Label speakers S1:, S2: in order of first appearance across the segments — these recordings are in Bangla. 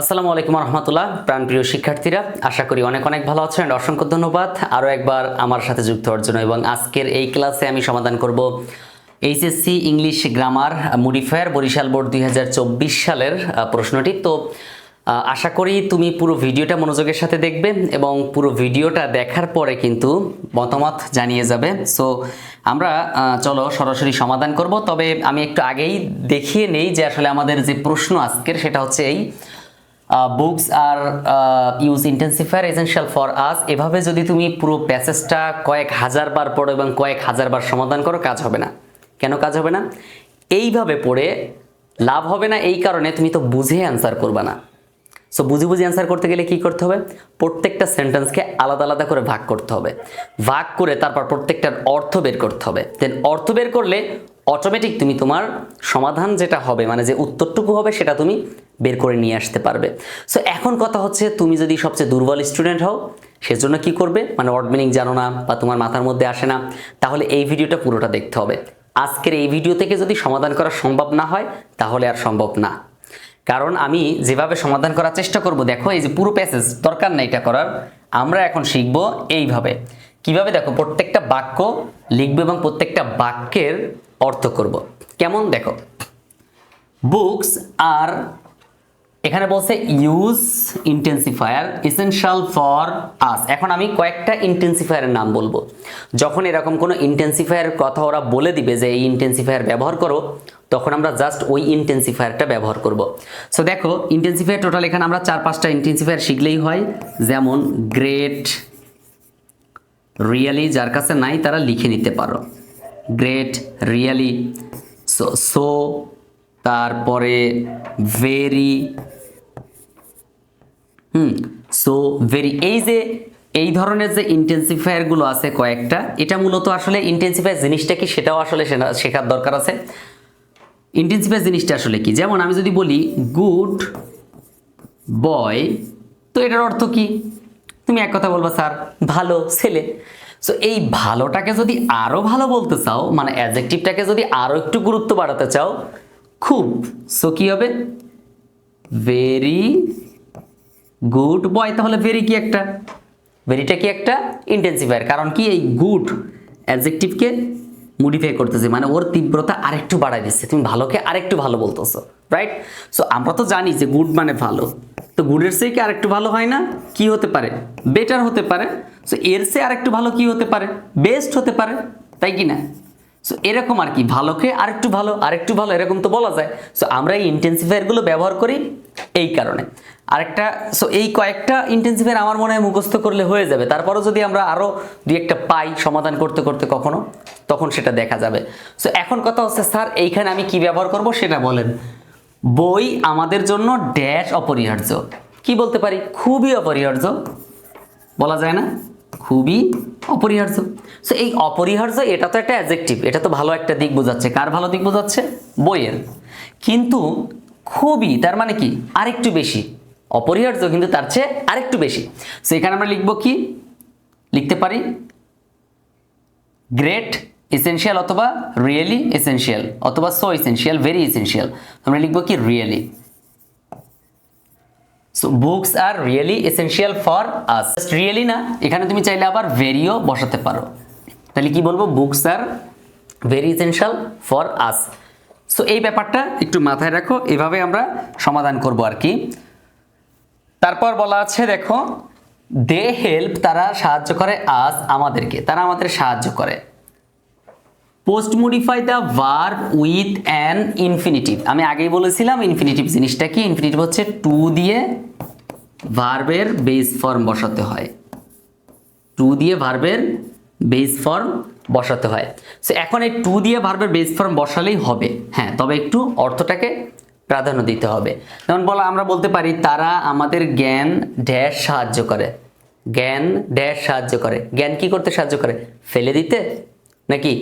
S1: আসসালামু আলাইকুম রহমতুল্লাহ প্রাণপ্রিয় শিক্ষার্থীরা, আশা করি অনেক অনেক ভালো আছেন অসংখ্য ধন্যবাদ। আরও একবার আমার সাথে যুক্ত হওয়ার জন্য এবং আজকের এই ক্লাসে আমি সমাধান করব HSC English grammar modifier Barishal board দুই হাজার চব্বিশ সালের প্রশ্নটি। তো আশা করি তুমি পুরো ভিডিওটা মনোযোগের সাথে দেখবে এবং পুরো ভিডিওটা দেখার পরে কিন্তু মতামত জানিয়ে যাবে। সো আমরা চলো সরাসরি সমাধান করব। তবে আমি একটু আগেই দেখিয়ে নেই যে আসলে আমাদের যে প্রশ্ন আজকের সেটা হচ্ছে এই books are use intensifier essential for us এভাবে যদি তুমি পুরো প্যাসেজটা কয়েক হাজার বার পড়ো এবং কয়েক হাজার বার সমাধান করো, কাজ হবে না। কেন কাজ হবে না? এইভাবে পড়ে লাভ হবে না এই কারণে তুমি তো বুঝে অ্যান্সার করবে না। সো বুঝে বুঝে অ্যান্সার করতে গেলে কি করতে হবে? প্রত্যেকটা সেন্টেন্সকে আলাদা আলাদা করে ভাগ করতে হবে। ভাগ করে তারপর প্রত্যেকটার অর্থ বের করতে হবে। দেন অর্থ বের করলে অটোমেটিক তুমি তোমার সমাধান যেটা হবে মানে যে উত্তরটুকু হবে সেটা তুমি বের করে নিয়ে আসতে পারবে। সো এখন কথা হচ্ছে তুমি যদি সবচেয়ে দুর্বল স্টুডেন্ট হও, সেজন্য কি করবে? মানে ওয়ার্ড মিনিং জানো না বা তোমার মাথার মধ্যে আসে না, তাহলে এই ভিডিওটা পুরোটা দেখতে হবে। আজকের এই ভিডিও থেকে যদি সমাধান করা সম্ভব না হয়, তাহলে আর সম্ভব না। কারণ আমি যেভাবে সমাধান করার চেষ্টা করব, দেখো এই যে পুরো প্যাসেজ দরকার নেই এটা করার, আমরা এখন শিখব এইভাবে। কীভাবে দেখো প্রত্যেকটা বাক্য লিখব এবং প্রত্যেকটা বাক্যের অর্থ করব। কেমন দেখো? বুকস আর এখানে বলছে use intensifier essential for us এখন আমি কয়েকটা ইন্টেন্সিফায়ারের নাম বলব। যখন এরকম কোনো ইন্টেন্সিফায়ারের কথা ওরা বলে দিবে যে এই ইন্টেন্সিফায়ার ব্যবহার করো, তখন আমরা জাস্ট ওই ইন্টেন্সিফায়ারটা ব্যবহার করব। সো দেখো ইন্টেন্সিফায়ার টোটাল এখানে আমরা চার পাঁচটা ইন্টেন্সিফায়ার শিখলেই হয়। যেমন গ্রেট রিয়ালি যার কাছে নাই, তারা লিখে নিতে পারো। গ্রেট রিয়ালি সো সো তারপরে ভেরি হুম সো ভেরি এই যে, এই ধরনের যে ইন্টেন্সিফায়ারগুলো আছে কয়েকটা, এটা মূলত আসলে ইন্টেন্সিফায়ার জিনিসটা কি সেটাও আসলে শেখা- শেখার দরকার আছে। ইন্টেন্সিফায়ার জিনিসটা আসলে কি? যেমন আমি যদি বলি গুড বয় তো এটার অর্থ কি? তুমি এক কথা বলবা, স্যার, ভালো ছেলে। সো এই ভালোটাকে যদি আরও ভালো বলতে চাও মানে অ্যাডজেক্টিভটাকে যদি আরও একটু গুরুত্ব বাড়াতে চাও, খুব সো কি হবে? ভেরি গুড বয় তাহলে ভেরি কি একটা? ভেরিটা কি একটা? ইন্টেন্সিফায়ার কারণ কি এই গুড অ্যাডজেক্টিভকে মডিফাই করতেছে মানে ওর তীব্রতা আরেকটু বাড়াই দিচ্ছে। তুমি ভালোকে আরেকটু ভালো বলতেছো রাইট সো আমরা তো জানি যে গুড মানে ভালো। তো গুডের চেয়ে কি আরেকটু ভালো হয় না? কি হতে পারে? বেটার হতে পারে। সো এর চেয়ে আরেকটু ভালো কি হতে পারে? বেস্ট হতে পারে। তাই কি না? সো এরকম আর কি। ভালোকে আরেকটু ভালো আরেকটু ভালো, এরকম তো বলা যায়। সো আমরা এই ইন্টেন্সিফায়ারগুলো ব্যবহার করি এই কারণে। আরেকটা সো এই কয়েকটা ইন্টেন্সিফায়ার আমার মনে হয় মুখস্থ করলে হয়ে যাবে। তারপরও যদি আমরা আরও দুই একটা পাই সমাধান করতে করতে কখনো, তখন সেটা দেখা যাবে। সো এখন কথা হচ্ছে, স্যার, এইখানে আমি কি ব্যবহার করব সেটা বলেন। বই আমাদের জন্য ড্যাশ অপরিহার্য। কি বলতে পারি? খুবই অপরিহার্য। বলা যায় না? খুবই অপরিহার্য। সো এই অপরিহার্য, এটা তো একটা অ্যাডজেক্টিভ এটা তো ভালো একটা দিক বোঝাচ্ছে। কার ভালো দিক বোঝাচ্ছে? বইয়ের। কিন্তু খুবই, তার মানে কি? আরেকটু বেশি। অপরিহার্য, কিন্তু তার চেয়ে আরেকটু বেশি। সো এখানে আমরা লিখব কি? লিখতে পারি? গ্রেট এসেনশিয়াল অথবা রিয়েলি এসেনশিয়াল অথবা সো এসেনশিয়াল ভেরি এসেনশিয়াল আমরা লিখব কি? Really so books are really essential for us really না, এখানে তুমি চাইলে আবার ভেরিও বসাতে পারো। তাহলে কি বলব? Books are very essential for us so এই ব্যাপারটা একটু মাথায় রাখো, এভাবে আমরা সমাধান করব আর কি। তারপর বলা আছে, দেখো দে হেল্প তারা সাহায্য করে আজ আমাদেরকে। তারা আমাদের সাহায্য করে। Post modify the verb with an infinitive আমি আগেই বলেছিলাম ইনফিনিটিভ জিনিসটা কি? ইনফিনিটিভ হচ্ছে টু দিয়ে ভার্বের বেস ফর্ম বসাতে হয়। টু দিয়ে ভার্বের বেস ফর্ম বসাতে হয়। সো এখন এই টু দিয়ে ভার্বের বেস ফর্ম বসালেই হবে। হ্যাঁ তবে একটু অর্থটাকে প্রাধান্য দিতে হবে। যেমন বলা, আমরা বলতে পারি, তারা আমাদের জ্ঞান, ড্যাশ সাহায্য করে। জ্ঞান, ড্যাশ সাহায্য করে। জ্ঞান কি করতে সাহায্য করে? ফেলে দিতে? নাকি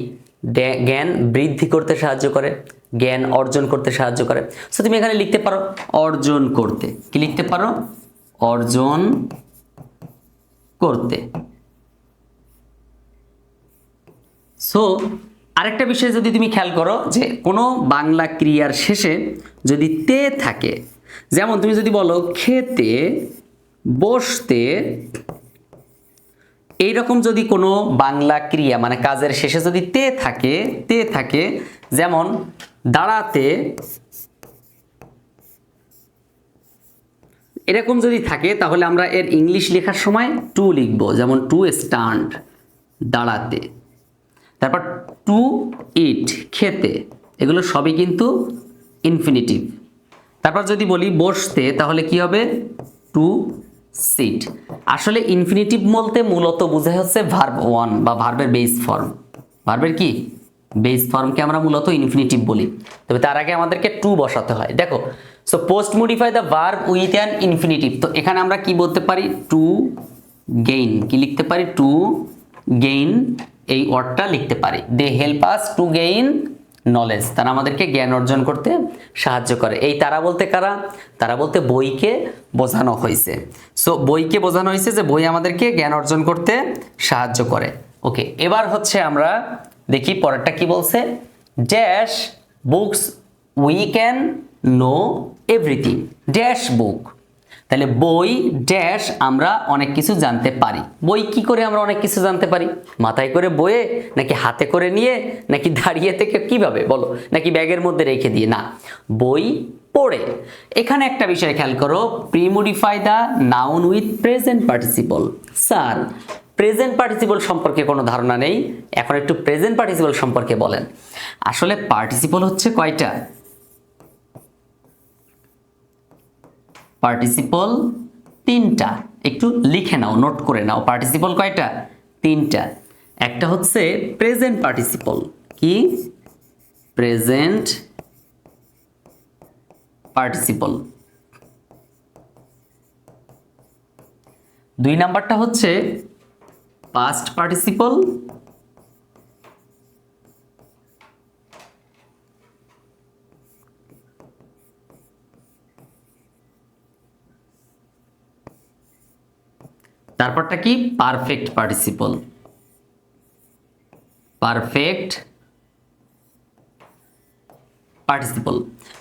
S1: জ্ঞান বৃদ্ধি করতে সাহায্য করে, জ্ঞান অর্জন করতে সাহায্য করে। সো তুমি এখানে লিখতে পারো, অর্জন করতে। কি লিখতে পারো? অর্জন করতে। সো আরেকটা বিষয় যদি তুমি খেয়াল করো যে কোনো বাংলা ক্রিয়ার শেষে যদি তে থাকে, যেমন তুমি যদি বলো খেতে, বসতে এইরকম যদি কোনো বাংলা ক্রিয়া মানে কাজের শেষে যদি তে থাকে তে থাকে, যেমন দাঁড়াতে, এরকম যদি থাকে, তাহলে আমরা এর ইংলিশ লেখার সময় টু লিখব, যেমন টু স্ট্যান্ড দাঁড়াতে। তারপর টু ইট খেতে, এগুলো সবই কিন্তু ইনফিনিটিভ তারপর যদি বলি বসতে, তাহলে কি হবে? টু সিট আসলে ইনফিনিটিভ বলতে মূলত বোঝায় হচ্ছে ভার্ব ওয়ান বা ভার্বের বেস ফর্ম ভার্বের কি? বেস ফর্মকে আমরা মূলত ইনফিনিটিভ বলি। তবে তার আগে আমাদেরকে টু বসাতে হয়। দেখো so post modify the verb with an infinitive তো এখানে আমরা কি বলতে পারি? টু গেইন কি লিখতে পারি? টু গেইন এই ওয়ার্ডটা লিখতে পারি। They help us to gain knowledge তারা আমাদেরকে জ্ঞান অর্জন করতে সাহায্য করে। এই তারা বলতে কারা? তারা বলতে বইকে বোঝানো হয়েছে। সো বইকে বোঝানো হয়েছে যে বই আমাদেরকে জ্ঞান অর্জন করতে সাহায্য করে। ওকে এবার হচ্ছে আমরা দেখি পরেরটা কি বলছে? Dash books we can know everything dash book তাহলে বই, ড্যাশ আমরা অনেক কিছু জানতে পারি। বই কি করে আমরা অনেক কিছু জানতে পারি? মাথায় করে বয়ে নাকি হাতে করে নিয়ে, নাকি দাঁড়িয়ে থেকে কীভাবে বলো? নাকি ব্যাগের মধ্যে রেখে দিয়ে? না, বই পড়ে। এখানে একটা বিষয় খেয়াল করো premodify the noun with present participle sir present participle সম্পর্কে কোনো ধারণা নেই। এখন একটু প্রেজেন্ট পার্টিসিপল সম্পর্কে বলেন। আসলে পার্টিসিপল হচ্ছে কয়টা? পার্টিসিপল তিনটা। একটু লিখে নাও, নোট করে নাও, পার্টিসিপল কয়টা? তিনটা। একটা হচ্ছে প্রেজেন্ট পার্টিসিপল। কি? Present participle. দুই নাম্বারটা হচ্ছে পাস্ট পার্টিসিপল তারপরটা কি? Perfect participle perfect participle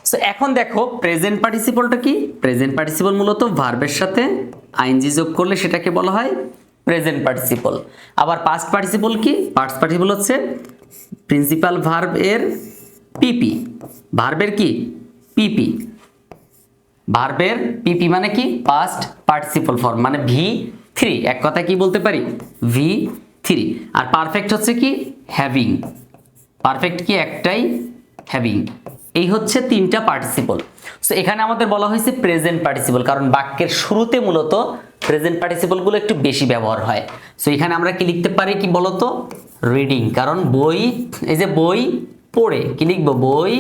S1: so এখন দেখো প্রেজেন্ট পার্টিসিপলটা কি? প্রেজেন্ট পার্টিসিপল মূলত ভার্বের সাথে আইনজি যোগ করলে সেটাকে বলা হয় প্রেজেন্ট পার্টিসিপল আবার পাস্ট পার্টিসিপল কি? পাস্ট পার্টিসিপল হচ্ছে প্রিন্সিপাল ভার্ব এর পিপি ভার্বের কি? পিপি ভার্বের পিপি মানে কি? পাস্ট পার্টিসিপল ফর্ম মানে ভি থ্রি, এক কথা কি বলতে পারি? V three. আর পারফেক্ট হচ্ছে কি? হ্যাভিং পারফেক্ট কি? একটাই হ্যাভিং এই হচ্ছে তিনটা পার্টিসিপল সো এখানে আমাদের বলা হয়েছে প্রেজেন্ট পার্টিসিপল কারণ বাক্যের শুরুতে মূলত প্রেজেন্ট পার্টিসিপলগুলো একটু বেশি ব্যবহার হয়। সো এখানে আমরা কি লিখতে পারি কি বলতো? রিডিং কারণ বই, এই যে বই পড়ে, কি লিখব? বই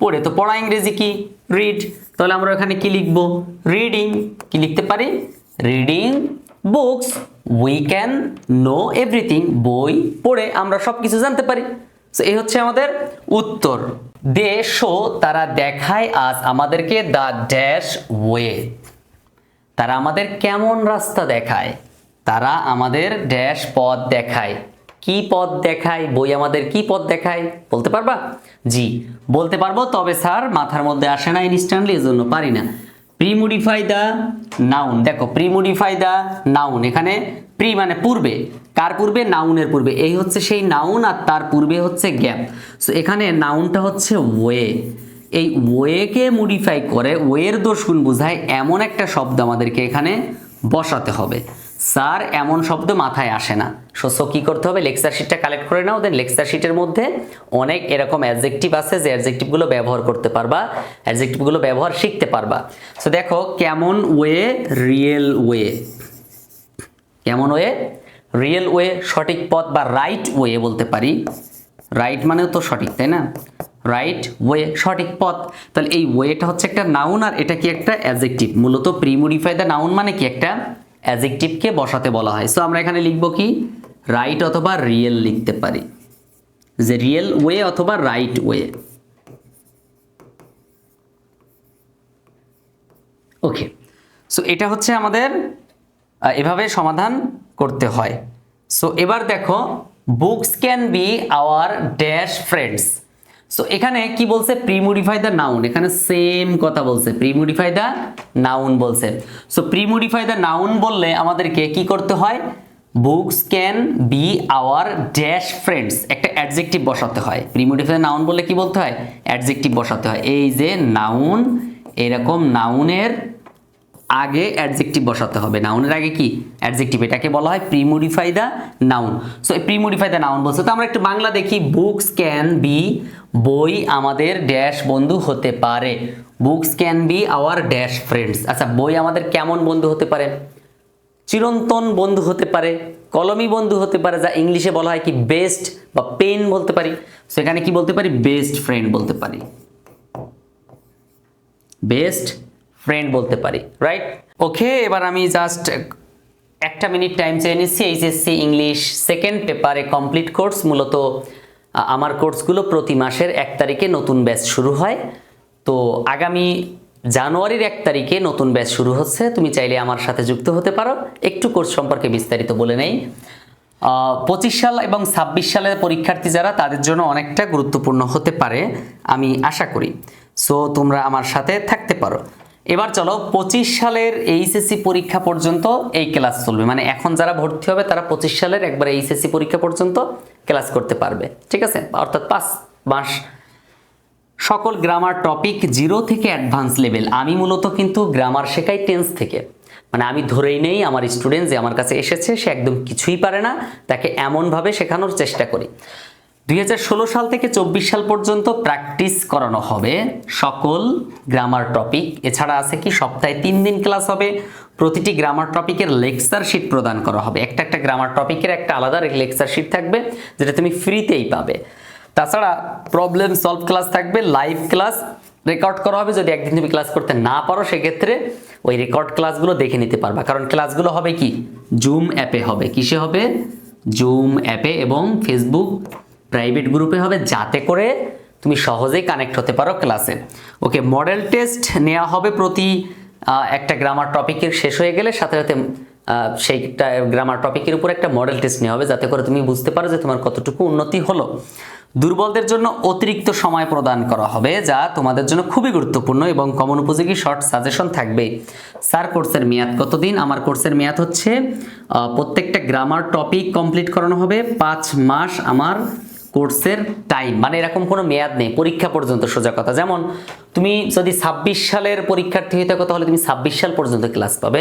S1: পড়ে। তো পড়া ইংরেজি কি? রিড তাহলে আমরা এখানে কি লিখব? রিডিং কি লিখতে পারি? Reading books we can know everything বই পড়ে আমরা সব কিছু জানতে পারি। তো এই হচ্ছে আমাদের উত্তর। দে, শো, তারা দেখায় আজ আমাদেরকে দ্য ড্যাশ ওয়ে। তারা আমাদের কেমন রাস্তা দেখায়। তারা আমাদের ড্যাশ পথ দেখায়। কি পথ দেখায়? বই আমাদের কি পথ দেখায়? বলতে পারবা? জি, বলতে পারব, তবে স্যার, মাথার মধ্যে আসে না ইনস্ট্যান্টলি এজন্য পারি না। প্রিমোডিফাই দ্য নাউন দেখো প্রিমোডিফাই দ্য নাউন এখানে প্রি মানে পূর্বে। কার পূর্বে? নাউনের পূর্বে। এই হচ্ছে সেই নাউন আর তার পূর্বে হচ্ছে গ্যাপ সো এখানে নাউনটা হচ্ছে ওয়ে এই ওয়েকে মডিফাই করে ওয়ের দোষ গুণ বোঝায় এমন একটা শব্দ আমাদেরকে এখানে বসাতে হবে। স্যার, এমন শব্দ মাথায় আসে না। সো, কি করতে হবে? লেকচার শিটটা কালেক্ট করে নাও, দেন লেকচার শিটের মধ্যে অনেক এরকম অ্যাডজেক্টিভ আছে যে অ্যাডজেক্টিভগুলো ব্যবহার করতে পারবা অ্যাডজেক্টিভগুলো ব্যবহার শিখতে পারবা। সো, দেখো, কেমন ওয়ে রিয়েল ওয়ে কেমন ওয়ে? রিয়েল ওয়ে সঠিক পথ বা রাইট ওয়ে বলতে পারি। রাইট মানেও তো সঠিক, তাই না? রাইট ওয়ে সঠিক পথ। তাহলে এই ওয়েটা হচ্ছে একটা নাউন আর এটা কি একটা অ্যাজেক্টিভ মূলত প্রিমোডিফাই দ্য নাউন মানে কি একটা অ্যাজেক্টিভকে বসাতে বলা হয়। সো আমরা এখানে লিখব কি? রাইট অথবা রিয়েল লিখতে পারি। যে রিয়েল ওয়ে অথবা রাইট ওয়ে ওকে সো এটা হচ্ছে আমাদের এভাবে সমাধান করতে হয়। সো এবার দেখো books can be our dash friends so এখানে কি বলছে? প্রিমোডিফাই দ্য নাউন এখানে সেম কথা বলছে। প্রিমোডিফাই দ্য নাউন বলছে। সো প্রিমোডিফাই দ্য নাউন বললে আমাদেরকে কি করতে হয়? Books can be our dash friends একটা অ্যাডজেক্টিভ বসাতে হয়। প্রিমোডিফাই নাউন বললে কি বলতে হয়? অ্যাডজেক্টিভ বসাতে হয়। এই যে নাউন এরকম নাউনের আগে অ্যাডজেক্টিভ বসাতে হবে। নাউনের আগে কি? অ্যাডজেক্টিভ এটাকে বলা হয় প্রিমোডিফাই দ্য নাউন সো এই প্রিমোডিফাই দ্য নাউন বলছে, তো আমরা একটু বাংলা দেখি। বুকস ক্যান বি বই আমাদের ড্যাশ বন্ধু হতে পারে। Books can be our dash friends আচ্ছা বই আমাদের কেমন বন্ধু হতে পারে? চিরন্তন বন্ধু হতে পারে, কলমি বন্ধু হতে পারে, যা ইংলিশে বলা হয় কি বেস্ট বা পেন বলতে পারি। সেখানে কি বলতে পারি? বেস্ট ফ্রেন্ড বলতে পারি। বেস্ট ফ্রেন্ড বলতে পারি রাইট ওকে এবার আমি জাস্ট একটা মিনিট টাইম চেয়ে নিচ্ছি এইচএসসি ইংলিশ সেকেন্ড পেপারে কমপ্লিট কোর্স মূলত আমার কোর্সগুলো প্রতি মাসের এক তারিখে নতুন ব্যাচ শুরু হয়। তো আগামী জানুয়ারির এক তারিখে নতুন ব্যাচ শুরু হচ্ছে, তুমি চাইলে আমার সাথে যুক্ত হতে পারো। একটু কোর্স সম্পর্কে বিস্তারিত বলে নেই। পঁচিশ সাল এবং ছাব্বিশ সালের পরীক্ষার্থী যারা, তাদের জন্য অনেকটা গুরুত্বপূর্ণ হতে পারে, আমি আশা করি। সো তোমরা আমার সাথে থাকতে পারো। এবার চলো পঁচিশ সালের এইচএসসি পরীক্ষা পর্যন্ত এই ক্লাস চলবে। মানে এখন যারা ভর্তি হবে, তারা পঁচিশ সালের একবার এইচএসসি পরীক্ষা পর্যন্ত ক্লাস করতে পারবে। ঠিক আছে? অর্থাৎ পাঁচ মাস। সকল গ্রামার টপিক জিরো থেকে অ্যাডভান্স লেভেল আমি মূলত কিন্তু গ্রামার শেখাই টেন্স থেকে। মানে আমি ধরেই নেই, আমার স্টুডেন্ট যে আমার কাছে এসেছে, সে একদম কিছুই পারে না, তাকে এমনভাবে শেখানোর চেষ্টা করি। দুই হাজার ষোলো সাল থেকে চব্বিশ সাল পর্যন্ত প্র্যাকটিস করানো হবে। সকল গ্রামার টপিক, এছাড়া আছে কি সপ্তাহে তিন দিন ক্লাস হবে। প্রতিটি গ্রামার টপিকের লেকচার শিট প্রদান করা হবে। একটা একটা গ্রামার টপিকের একটা আলাদা লেকচার শিট থাকবে, যেটা তুমি ফ্রিতেই পাবে। তাছাড়া প্রবলেম সলভ ক্লাস থাকবে লাইভ ক্লাস রেকর্ড করা হবে। যদি একদিন তুমি ক্লাস করতে না পারো, সেক্ষেত্রে ওই রেকর্ড ক্লাসগুলো দেখে নিতে পারবা। কারণ ক্লাসগুলো হবে কি? জুম অ্যাপে হবে। কিসে হবে? জুম অ্যাপে এবং ফেসবুক প্রাইভেট গ্রুপে হবে, যাতে করে তুমি সহজেই কানেক্ট হতে পারো ক্লাসে ওকে মডেল টেস্ট নেওয়া হবে প্রতি একটা গ্রামার টপিকের শেষ হয়ে গেলে, সাথে সাথে সেইটা গ্রামার টপিকের উপর একটা মডেল টেস্ট নেওয়া হবে, যাতে করে তুমি বুঝতে পারো যে তোমার কতটুকু উন্নতি হলো। দুর্বলদের জন্য অতিরিক্ত সময় প্রদান করা হবে, যা তোমাদের জন্য খুবই গুরুত্বপূর্ণ এবং কমন উপযোগী শর্ট সাজেশন থাকবে। স্যার কোর্সের মেয়াদ কতদিন? আমার কোর্সের মেয়াদ হচ্ছে প্রত্যেকটা গ্রামার টপিক কমপ্লিট করানো হবে, পাঁচ মাস আমার কোর্সের টাইম মানে এরকম কোনো মেয়াদ নেই, পরীক্ষা পর্যন্ত সোজা কথা। যেমন, তুমি যদি ছাব্বিশ সালের পরীক্ষার্থী হয়ে থাকো, তাহলে তুমি ছাব্বিশ সাল পর্যন্ত ক্লাস পাবে।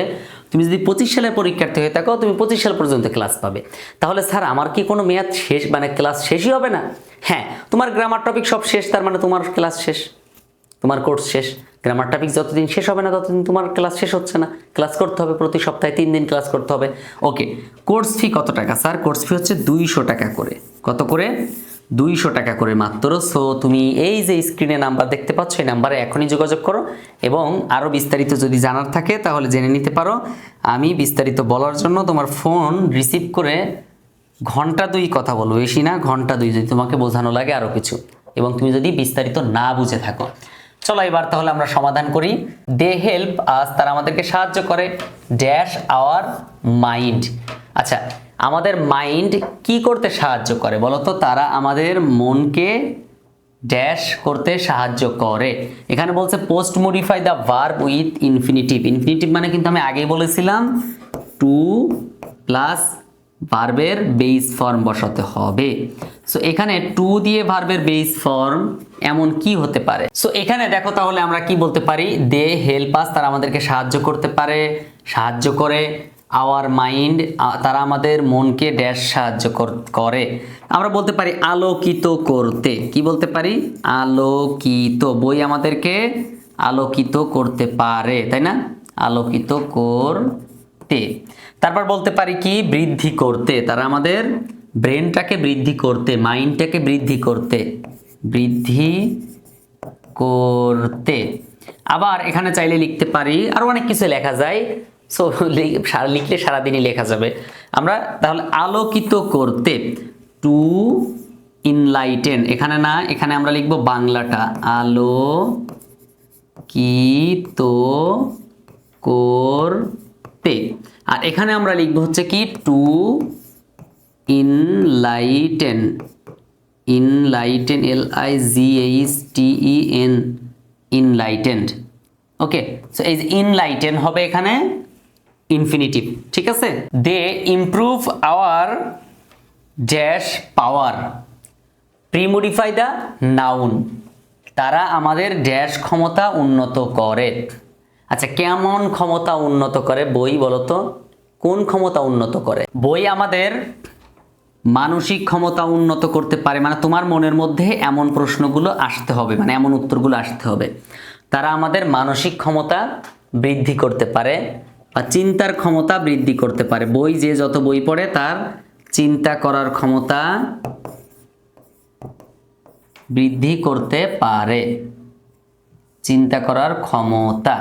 S1: তুমি যদি পঁচিশ সালের পরীক্ষার্থী হয়ে থাকো, তুমি পঁচিশ সাল পর্যন্ত ক্লাস পাবে। তাহলে স্যার, আমার কি কোনো মেয়াদ শেষ মানে ক্লাস শেষই হবে না? হ্যাঁ তোমার গ্রামার টপিক সব শেষ, তার মানে তোমার ক্লাস শেষ। তোমার কোর্স শেষ। গ্রামার টপিক যতদিন শেষ হবে না, ততদিন তোমার ক্লাস শেষ হচ্ছে না। ক্লাস করতে হবে প্রতি সপ্তাহে, তিন দিন ক্লাস করতে হবে। ওকে কোর্স ফি কত টাকা? স্যার কোর্স ফি হচ্ছে দুইশো টাকা করে। কত করে? দুইশো টাকা করে মাত্র। সো তুমি এই যে স্ক্রিনে নাম্বার দেখতে পাচ্ছ, এই নাম্বারে এখনই যোগাযোগ করো এবং আরও বিস্তারিত যদি জানার থাকে, তাহলে জেনে নিতে পারো। আমি বিস্তারিত বলার জন্য তোমার ফোন রিসিভ করে ঘণ্টা দুই কথা বলব। বেশি না, ঘণ্টা দুই, যদি তোমাকে বোঝানো লাগে আরও কিছু। এবং তুমি যদি বিস্তারিত না বুঝে থাকো। চলো এবার তাহলে আমরা সমাধান করি। দে হেল্প আজ তারা আমাদেরকে সাহায্য করে। ড্যাশ আওয়ার মাইন্ড আচ্ছা আমাদের মাইন্ড কি করতে সাহায্য করে? বলতো তারা আমাদের মনকে ড্যাশ করতে সাহায্য করে। এখানে বলছে post modify the verb with infinitive infinitive মানে কিন্তু আমি আগেই বলেছিলাম টু প্লাস ভার্বের বেস ফর্ম বসাতে হবে। সো এখানে টু দিয়ে ভার্বের বেস ফর্ম এমন কি হতে পারে? সো এখানে দেখো তাহলে আমরা কি বলতে পারি? দে হেল্প আস তারা আমাদেরকে সাহায্য করতে পারে, সাহায্য করে। আওয়ার মাইন্ড তারা আমাদের মনকে ড্যাশ সাহায্য কর- আমরা বলতে পারি আলোকিত করতে। কি বলতে পারি? আলোকিত। বই আমাদেরকে আলোকিত করতে পারে, তাই না? আলোকিত করতে। তারপর বলতে পারি কি? বৃদ্ধি করতে। তারা আমাদের ব্রেনটাকে বৃদ্ধি করতে মাইন্ডটাকে বৃদ্ধি করতে। বৃদ্ধি করতে। আবার এখানে চাইলে লিখতে পারি আরও অনেক কিছু লেখা যায়। সো লিখলে সারাদিনই লেখা যাবে। আমরা তাহলে আলোকিত করতে টু ইনলাইটেন, এখানে না, এখানে আমরা লিখব বাংলাটা। আলো কিত করতে। আর এখানে আমরা লিখব হচ্ছে কি? To enlighten. Enlighten, L I G H T E N, enlightened. Okay so এই ইনলাইটেন হবে এখানে। ইনফিনিটিভ ঠিক আছে? They improve our dash power premodify the noun তারা আমাদের ড্যাশ ক্ষমতা উন্নত করে। আচ্ছা কেমন ক্ষমতা উন্নত করে বই বলতো? কোন ক্ষমতা উন্নত করে? বই আমাদের মানসিক ক্ষমতা উন্নত করতে পারে মানে তোমার মনের মধ্যে এমন প্রশ্নগুলো আসতে হবে মানে এমন উত্তরগুলো আসতে হবে। তারা আমাদের মানসিক ক্ষমতা বৃদ্ধি করতে পারে। বা চিন্তার ক্ষমতা বৃদ্ধি করতে পারে। বই যে যত বই পড়ে, তার চিন্তা করার ক্ষমতা বৃদ্ধি করতে পারে। চিন্তা করার ক্ষমতা।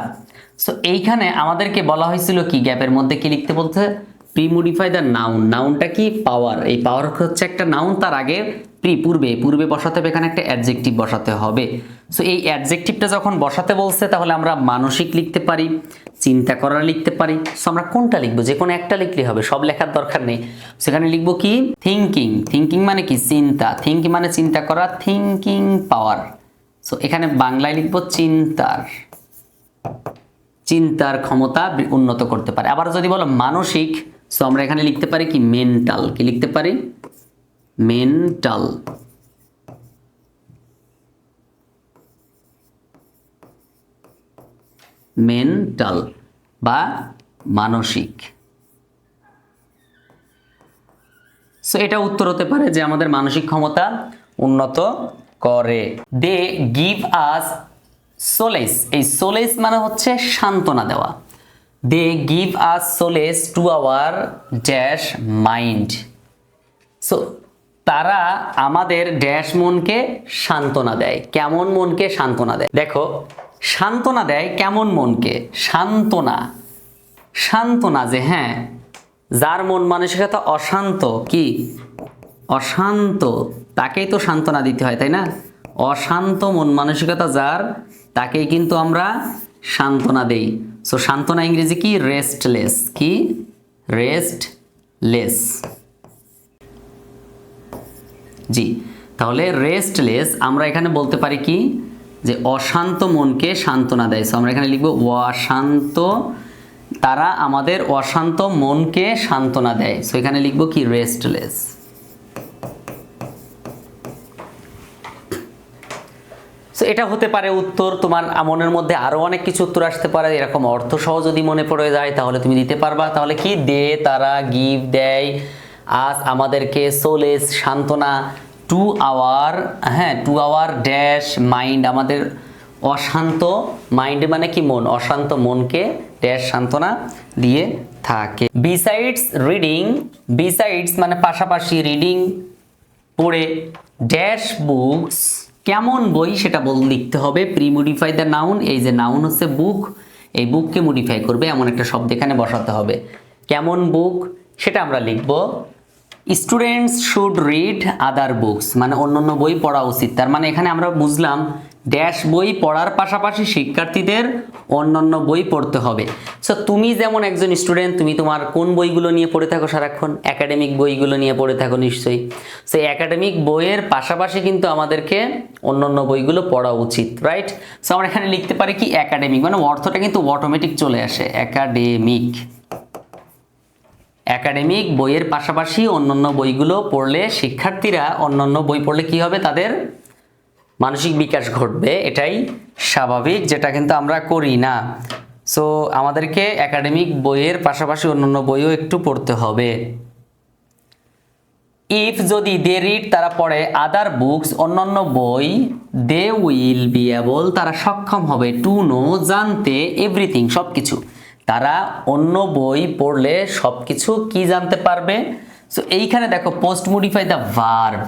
S1: সো এইখানে আমাদেরকে বলা হয়েছিল কি? গ্যাপের মধ্যে কি লিখতে বলতে প্রিমোডিফাই দ্য নাউন নাউনটা কি? পাওয়ার এই পাওয়ার হচ্ছে একটা নাউন তার আগে প্রি পূর্বে। পূর্বে বসাতে হবে, এখানে একটা অ্যাডজেক্টিভ বসাতে হবে। সো এই অ্যাডজেক্টিভটা যখন বসাতে বলছে, তাহলে আমরা মানসিক লিখতে পারি। চিন্তা করা লিখতে পারি। সো আমরা কোনটা লিখব? যে কোনো একটা লিখলে হবে, সব লেখার দরকার নেই। সেখানে লিখব কি? থিঙ্কিং থিঙ্কিং মানে কি? চিন্তা। থিঙ্কিং মানে চিন্তা করা থিঙ্কিং পাওয়ার সো এখানে বাংলায় লিখব চিন্তার। চিন্তার ক্ষমতা উন্নত করতে পারে। আবার যদি বলো মানসিক সো আমরা এখানে লিখতে পারি কি? মেন্টাল কি লিখতে পারি? মেন্টাল মেন্টাল বা মানসিক। সো এটা উত্তর হতে পারে যে আমাদের মানসিক ক্ষমতা উন্নত করে। দে গিভ আস সোলেস এই সোলেস মানে হচ্ছে সান্ত্বনা দেওয়া। They give us solace to our dash mind so তারা আমাদের ড্যাশ মনকে সান্ত্বনা দেয়। কেমন মনকে সান্ত্বনা দেয়? দেখো সান্ত্বনা দেয় কেমন মনকে? সান্ত্বনা। সান্ত্বনা যে হ্যাঁ যার মন মানসিকতা অশান্ত, কি? অশান্ত। তাকেই তো সান্ত্বনা দিতে হয়, তাই না? অশান্ত মন মানসিকতা যার, তাকেই কিন্তু আমরা সান্ত্বনা দেই। সো সান্ত্বনা ইংরেজি কি? রেস্টলেস কি? রেস্টলেস জি, তাহলে রেস্টলেস আমরা এখানে বলতে পারি কি? যে অশান্ত মনকে সান্ত্বনা দেয়। সো আমরা এখানে লিখব, অশান্ত তারা আমাদের অশান্ত মনকে সান্ত্বনা দেয়। সো এখানে লিখব কি? রেস্টলেস সো এটা হতে পারে উত্তর, তোমার মনের মধ্যে আরও অনেক কিছু উত্তর আসতে পারে। এরকম অর্থ সহ যদি মনে পড়ে যায়, তাহলে তুমি দিতে পারবা। তাহলে কি? দে, তারা, গিভ, দেয়, আজ আমাদেরকে সোলেস সান্ত্বনা টু আওয়ার হ্যাঁ টু আওয়ার ড্যাশ মাইন্ড আমাদের অশান্ত মাইন্ড মানে কি মন? অশান্ত মনকে ড্যাশ সান্ত্বনা দিয়ে থাকে। বিসাইডস রিডিং বিসাইডস মানে পাশাপাশি রিডিং পড়ে ড্যাশ বুকস কেমন বই সেটা বল লিখতে হবে। প্রি মডিফাই দ্য নাউন এই যে নাউন হচ্ছে বুক, এই বুককে মডিফাই করবে, এমন একটা শব্দ এখানে বসাতে হবে। কেমন বুক সেটা আমরা লিখব। Students should read other books মানে অন্যান্য বই পড়া উচিত। তার মানে এখানে আমরা বুঝলাম ড্যাশ বই পড়ার পাশাপাশি শিক্ষার্থীদের অন্যান্য বই পড়তে হবে। সো তুমি যেমন একজন স্টুডেন্ট তুমি তোমার কোন বইগুলো নিয়ে পড়ে থাকো সারাক্ষণ? একাডেমিক বইগুলো নিয়ে পড়ে থাকো নিশ্চয়ই। সেই একাডেমিক বইয়ের পাশাপাশি কিন্তু আমাদেরকে অন্যান্য বইগুলো পড়া উচিত রাইট সো আমরা এখানে লিখতে পারি কি একাডেমিক মানে অর্থটা কিন্তু অটোমেটিক চলে আসে একাডেমিক একাডেমিক বইয়ের পাশাপাশি অন্যান্য বইগুলো পড়লে শিক্ষার্থীরা অন্যান্য বই পড়লে কি হবে? তাদের মানসিক বিকাশ ঘটবে, এটাই স্বাভাবিক, যেটা কিন্তু আমরা করি না। সো আমাদেরকে একাডেমিক বইয়ের পাশাপাশি অন্যান্য বইও একটু পড়তে হবে। ইফ যদি দে রিড তারা পড়ে। আদার বুকস অন্যান্য বই দে উইল বি এবল তারা সক্ষম হবে। টু নো জানতে এভরিথিং সব কিছু তারা অন্য বই পড়লে সব কিছু কি জানতে পারবে? সো এইখানে দেখো post modify the verb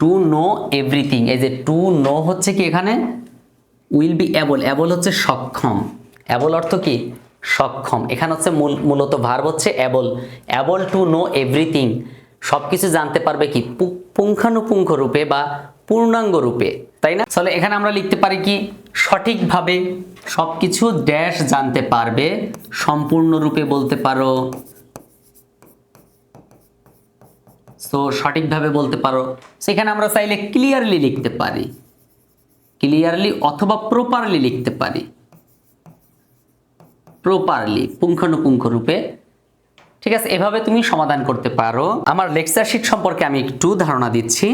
S1: to know everything এই যে টু নো হচ্ছে কি এখানে? উইল বি অ্যাবল অ্যাবল হচ্ছে সক্ষম। অ্যাবল অর্থ কি? সক্ষম। এখানে হচ্ছে মূল মূলত ভার্ব হচ্ছে able able to know everything সব কিছু জানতে পারবে কি? পুঙ্খানুপুঙ্খ রূপে বা পূর্ণাঙ্গ রূপে, তাই না? তাহলে এখানে আমরা লিখতে পারি কি? সঠিকভাবে সব কিছু ড্যাশ জানতে পারবে, সম্পূর্ণরূপে বলতে পারো। সো সঠিকভাবে বলতে পারো। সেখানে আমরা চাইলে ক্লিয়ারলি লিখতে পারি। ক্লিয়ারলি অথবা প্রপারলি লিখতে পারি। প্রপারলি পুঙ্খানুপুঙ্খ রূপে। ঠিক আছে, এভাবে তুমি সমাধান করতে পারো। আমার লেকচার শিট সম্পর্কে আমি একটু ধারণা দিচ্ছি।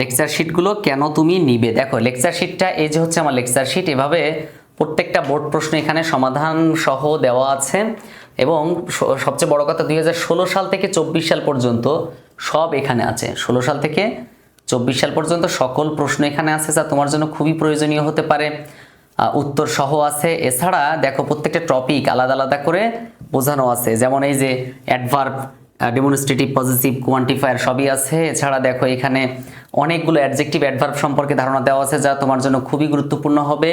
S1: লেকচার শিটগুলো কেন তুমি নিবে? দেখো লেকচার শিটটা এই যে হচ্ছে আমার লেকচার শিট এভাবে প্রত্যেকটা বোর্ড প্রশ্ন এখানে সমাধান সহ দেওয়া আছে। এবং সবচেয়ে বড় কথা, দুই হাজার ষোলো সাল থেকে চব্বিশ সাল পর্যন্ত সব এখানে আছে। ষোলো সাল থেকে চব্বিশ সাল পর্যন্ত সকল প্রশ্ন এখানে আছে, যা তোমার জন্য খুবই প্রয়োজনীয় হতে পারে। উত্তর সহ আছে। এছাড়া দেখো, প্রত্যেকটা টপিক আলাদা আলাদা করে বোঝানো আছে। যেমন এই যে অ্যাডভার্ব ডেমনস্ট্রেটিভ পজিটিভ কোয়ান্টিফায়ার সবই আছে। এছাড়া দেখো এখানে অনেকগুলো অ্যাডজেক্টিভ অ্যাডভার্ব সম্পর্কে ধারণা দেওয়া আছে যা তোমার জন্য খুবই গুরুত্বপূর্ণ হবে।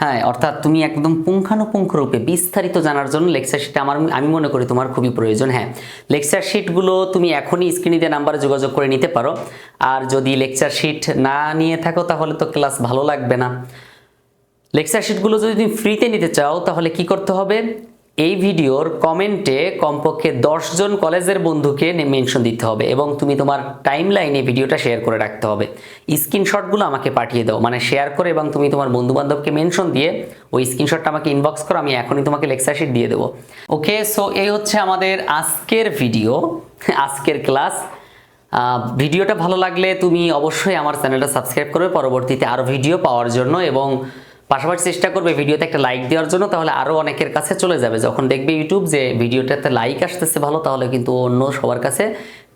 S1: হ্যাঁ অর্থাৎ তুমি একদম পুঙ্খানুপুঙ্খ রূপে বিস্তারিত জানার জন্য লেকচার শিটটা আমার, আমি মনে করি তোমার খুবই প্রয়োজন। হ্যাঁ লেকচার শিটগুলো তুমি এখনই স্ক্রিনে দিয়ে নাম্বারে যোগাযোগ করে নিতে পারো। আর যদি লেকচার শিট না নিয়ে থাকো তাহলে তো ক্লাস ভালো লাগবে না। লেকচার শিটগুলো যদি তুমি ফ্রিতে নিতে চাও তাহলে কি করতে হবে? এই ভিডিওর কমেন্টে কমপক্ষে জন কলেজের বন্ধুকে মেনশন দিতে হবে এবং তুমি তোমার টাইম লাইনে ভিডিওটা শেয়ার করে রাখতে হবে। স্ক্রিনশটগুলো আমাকে পাঠিয়ে দাও মানে শেয়ার করে এবং তুমি তোমার বন্ধু বান্ধবকে মেনশন দিয়ে ওই স্ক্রিনশটটা আমাকে ইনবক্স করো, আমি এখনই তোমাকে লেকচার শিট দিয়ে দেবো। ওকে সো এই হচ্ছে আমাদের আজকের ভিডিও আজকের ক্লাস ভিডিওটা ভালো লাগলে তুমি অবশ্যই আমার চ্যানেলটা সাবস্ক্রাইব করবে, পরবর্তীতে আরও ভিডিও পাওয়ার জন্য এবং পাশাপাশি চেষ্টা করবে ভিডিওতে একটা লাইক দেওয়ার জন্য, তাহলে আরও অনেকের কাছে চলে যাবে। যখন দেখবে ইউটিউব যে ভিডিওটাতে লাইক আসতেছে ভালো, তাহলে কিন্তু অন্য সবার কাছে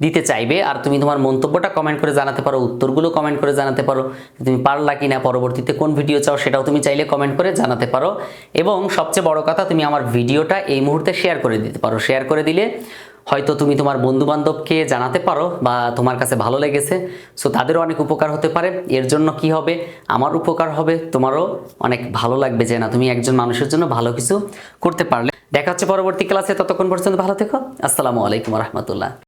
S1: দিতে চাইবে। আর তুমি তোমার মন্তব্যটা কমেন্ট করে জানাতে পারো, উত্তরগুলো কমেন্ট করে জানাতে পারো তুমি পারলা কি না পরবর্তীতে কোন ভিডিও চাও সেটাও তুমি চাইলে কমেন্ট করে জানাতে পারো। এবং সবচেয়ে বড় কথা, তুমি আমার ভিডিওটা এই মুহূর্তে শেয়ার করে দিতে পারো। শেয়ার করে দিলে হয়তো তুমি তোমার বন্ধু বান্ধবকে জানাতে পারো বা তোমার কাছে ভালো লেগেছে। সো তাদেরও অনেক উপকার হতে পারে। এর জন্য কি হবে? আমার উপকার হবে, তোমারও অনেক ভালো লাগবে যে না, তুমি একজন মানুষের জন্য ভালো কিছু করতে পারলে। দেখা হচ্ছে পরবর্তী ক্লাসে ততক্ষণ পর্যন্ত ভালো থেকো। আসসালামু আলাইকুম রহমতুল্লাহ।